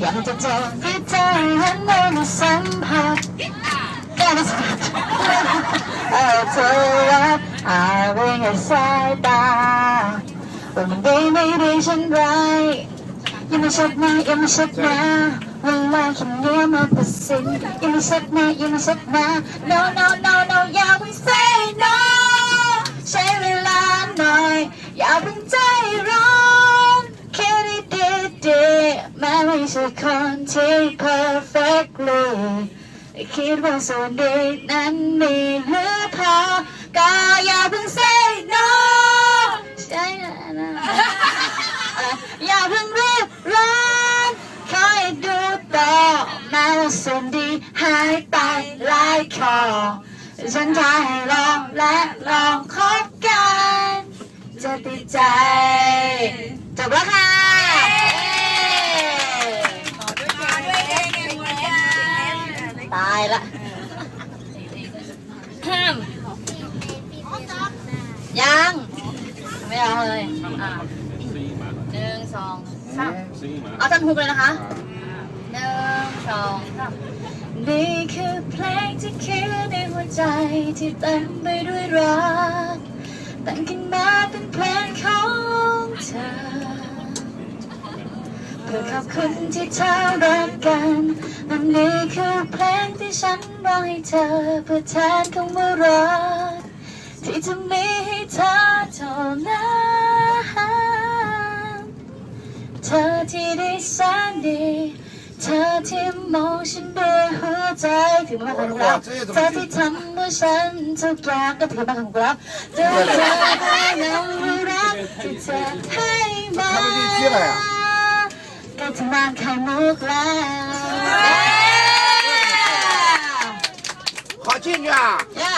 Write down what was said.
อยากจะเจอให้เธอหันมามาสัมผัสแค่มาสัมผัสเอาเธอรับอาเรื่องในสายตาว่ามันดีไม่ดีฉันไรยังไม่ชัดนะยังไม่ชัดนะเวลาแค่เนี้ยมาตัดสินยังไม่ชัดนะยังไม่ชัดนะ no no no no อย่าเพิ่ง say no ช่คนที่ perfectly คิดว่าส่วนดีนั้นมีหลือพอก็อย่าเพิ่ง say no ใช่นะนะเอ่ออย่าเพิ่งรีบร้อนคอยดูต่อแม้ว่าส่วนดีหายไปหลายคอฉันจะให้ลองและลองคบกัน จะติดใจจบแล้วค่ะายละยังไม่เอาเลยอะหนึ่งสองสามเอาท่านฮุกเลยนะคะหนึ่งสองสามนี่คือเพลงที่เขียนในหัวใจที่เต็มไปด้วยรักแต่งขึ้นมาเป็น พื่อขอบคุณที่เธอรักกันและนี่คือเพลงที่ฉันร้องให้เธอเพื่อแทนคำว่ารักที่จะมีให้เธอเท่านั้นเธอที่ได้แสนดีเธอที่มองฉันด้วยหัวใจถึงมาของเราเธอที่ทำให้ฉันทุกอย่างก็ถึงมาของเราเธอเธอได้ยังรักที่เธอให้มา ถึงบ้านไข่มุกแล้วขอชื่น่าย่า